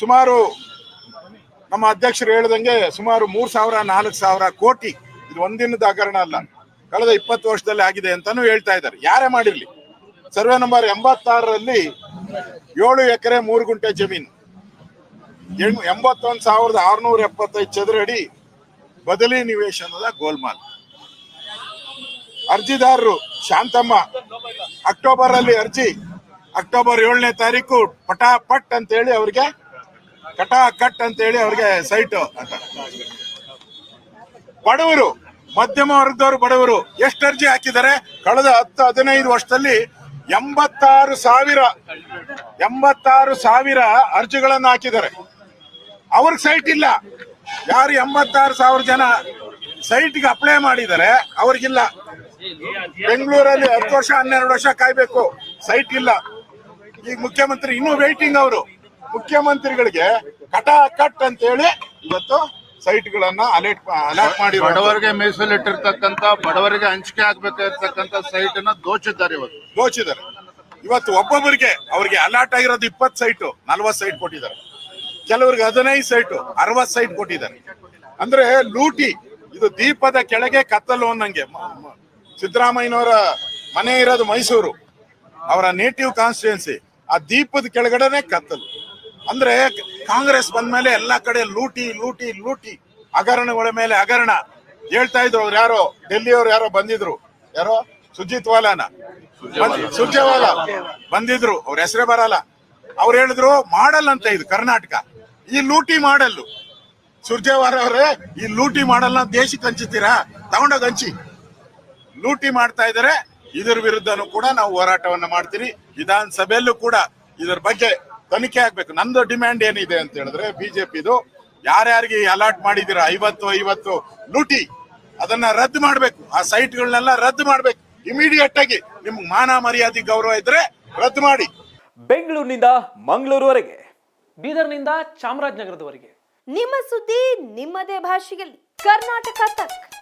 ಸುಮಾರು ನಮ್ಮ ಅಧ್ಯಕ್ಷರು ಹೇಳ್ದಂಗೆ ಸುಮಾರು ಮೂರು ಸಾವಿರ, ನಾಲ್ಕು ಸಾವಿರ ಕೋಟಿ ಇದು ಒಂದಿನದ ಹಗರಣ ಅಲ್ಲ. ಕಳೆದ ಇಪ್ಪತ್ತು ವರ್ಷದಲ್ಲಿ ಆಗಿದೆ ಅಂತಾನು ಹೇಳ್ತಾ ಇದ್ದಾರೆ. ಯಾರೇ ಮಾಡಿರಲಿ. ಸರ್ವೆ ನಂಬರ್ ಎಂಬತ್ತಾರರಲ್ಲಿ ಏಳು ಎಕರೆ ಮೂರು ಗುಂಟೆ ಜಮೀನು. ಎಂಬತ್ತೊಂದು ಸಾವಿರದ ಆರುನೂರ ಎಪ್ಪತ್ತೈದು ಚದರ ಅಡಿ ಬದಲಿ ನಿವೇಶನದ ಗೋಲ್ಮಾಲ್. ಅರ್ಜಿದಾರರು ಶಾಂತಮ್ಮ ಅಕ್ಟೋಬರ್ ಅಲ್ಲಿ ಅರ್ಜಿ. ಅಕ್ಟೋಬರ್ ಏಳನೇ ತಾರೀಕು ಪಟಾಪಟ್ ಅಂತ ಹೇಳಿ ಅವ್ರಿಗೆ ಕಟಾ ಕಟ್ ಅಂತ ಹೇಳಿ ಅವ್ರಿಗೆ ಸೈಟ್. ಅಂತ ಬಡವರು, ಮಧ್ಯಮ ವರ್ಗದವರು ಬಡವರು ಎಷ್ಟು ಅರ್ಜಿ ಹಾಕಿದ್ದಾರೆ? ಕಳೆದ ಹತ್ತು, ಹದಿನೈದು ವರ್ಷದಲ್ಲಿ ಎಂಬತ್ತಾರು ಸಾವಿರ ಎಂಬತ್ತಾರು ಸಾವಿರ ಅರ್ಜಿಗಳನ್ನು ಹಾಕಿದ್ದಾರೆ. ಅವ್ರಿಗೆ ಸೈಟ್ ಇಲ್ಲ. ಯಾರು ಎಂಬತ್ತಾರು ಸಾವಿರ ಜನ ಸೈಟ್ಗೆ ಅಪ್ಲೈ ಮಾಡಿದ್ದಾರೆ, ಅವ್ರಿಗಿಲ್ಲ. ಬೆಂಗಳೂರಲ್ಲಿ ಹತ್ತು ವರ್ಷ, ಹನ್ನೆರಡು ವರ್ಷ ಕಾಯ್ಬೇಕು. ಸೈಟ್ ಇಲ್ಲ. ಈಗ ಮುಖ್ಯಮಂತ್ರಿ ಇನ್ನೂ ವೇಟಿಂಗ್ ಅವರು. ಮುಖ್ಯಮಂತ್ರಿಗಳಿಗೆ ಕಟ ಕಟ್ ಅಂತ ಹೇಳಿ ಇವತ್ತು ಸೈಟ್ ಗಳನ್ನ ಅಲರ್ಟ್ ಅಲರ್ಟ್ ಮಾಡಿ ಬಡವರಿಗೆ ಮೀಸಲಿಟ್ಟಿರ್ತಕ್ಕಂತ ಬಡವರಿಗೆ ಹಂಚಿಕೆ ಆಗ್ಬೇಕಾಗಿರ್ತಕ್ಕಂತ ಸೈಟ್ ಅನ್ನ ದೋಚಿದ್ದಾರೆ ಇವತ್ತು. ದೋಚಿದ್ದಾರೆ. ಇವತ್ತು ಒಬ್ಬೊಬ್ಬರಿಗೆ ಅವ್ರಿಗೆ ಅಲರ್ಟ್ ಆಗಿರೋದು ಇಪ್ಪತ್ತು ಸೈಟು ನಲ್ವತ್ತು ಸೈಟ್ ಕೊಟ್ಟಿದ್ದಾರೆ. ಕೆಲವ್ರಿಗೆ ಹದಿನೈದು ಸೈಟು ಅರವತ್ತು ಸೈಟ್ ಕೊಟ್ಟಿದ್ದಾರೆ. ಅಂದ್ರೆ ಲೂಟಿ ಇದು ದೀಪದ ಕೆಳಗೆ ಕತ್ತಲು ಅನ್ನಂಗೆ. ಸಿದ್ದರಾಮಯ್ಯನವರ ಮನೆ ಇರೋದು ಮೈಸೂರು. ಅವರ ನೇಟಿವ್ ಕಾನ್ಸ್ಟಿಟ್ಯೂನ್ಸಿ ಆ ದೀಪದ ಕೆಳಗಡೆನೆ ಕತ್ತಲು. ಅಂದ್ರೆ ಕಾಂಗ್ರೆಸ್ ಬಂದ ಮೇಲೆ ಎಲ್ಲಾ ಕಡೆ ಲೂಟಿ ಲೂಟಿ ಲೂಟಿ. ಹಗರಣಗಳ ಮೇಲೆ ಹಗರಣ. ಹೇಳ್ತಾ ಇದ್ರು ಅವ್ರು ಯಾರೋ, ಡೆಲ್ಲಿಯವ್ರು ಯಾರೋ ಬಂದಿದ್ರು. ಯಾರೋ? ಸುಜಿತ್ ವಾಲಾನ. ಸುರ್ಜೇವಾಲಾ ಬಂದಿದ್ರು. ಅವ್ರ ಹೆಸರೇ ಬರಲ್ಲ. ಅವ್ರು ಹೇಳಿದ್ರು ಮಾಡಲ್ ಅಂತ ಇದು ಕರ್ನಾಟಕ. ಈ ಲೂಟಿ ಮಾಡಲ್ಲು. ಸುರ್ಜೇವಾರ ಅವರೇ, ಈ ಲೂಟಿ ಮಾಡಲ್ಲ ದೇಶಕ್ಕೆ ಹಂಚುತ್ತೀರಾ ತಗೊಂಡೋಗಿ ಹಂಚಿ. ಲೂಟಿ ಮಾಡ್ತಾ ಇದ್ದಾರೆ ಇದರ ವಿರುದ್ಧನೂ ಕೂಡ ನಾವು ಹೋರಾಟವನ್ನ ಮಾಡ್ತೀರಿ. ವಿಧಾನಸಭೆಯಲ್ಲೂ ಕೂಡ ಇದರ ಬಗ್ಗೆ ತನಿಖೆ ಆಗ್ಬೇಕು. ನಂದು ಡಿಮ್ಯಾಂಡ್ ಏನಿದೆ ಅಂತ ಹೇಳಿದ್ರೆ ಬಿಜೆಪಿದು ಯಾರ್ಯಾರಿಗೆ ಅಲಾಟ್ ಮಾಡಿದಿರ ಐವತ್ತು ಐವತ್ತು ಲೂಟಿ. ಅದನ್ನ ರದ್ದು ಮಾಡ್ಬೇಕು. ಆ ಸೈಟ್ಗಳನ್ನೆಲ್ಲ ರದ್ದು ಮಾಡ್ಬೇಕು. ಇಮಿಡಿಯೇಟ್ ಆಗಿ ನಿಮ್ಗೆ ಮಾನ ಮರ್ಯಾದೆ ಗೌರವ ಇದ್ರೆ ರದ್ದು ಮಾಡಿ. ಬೆಂಗಳೂರಿನಿಂದ ಮಂಗಳೂರುವರೆಗೆ. ಬೀದರ್ನಿಂದ ಚಾಮರಾಜನಗರದವರೆಗೆ. ನಿಮ್ಮ ಸುದ್ದಿ ನಿಮ್ಮದೇ ಭಾಷೆಯಲ್ಲಿ. ಕರ್ನಾಟಕ ತಕ್.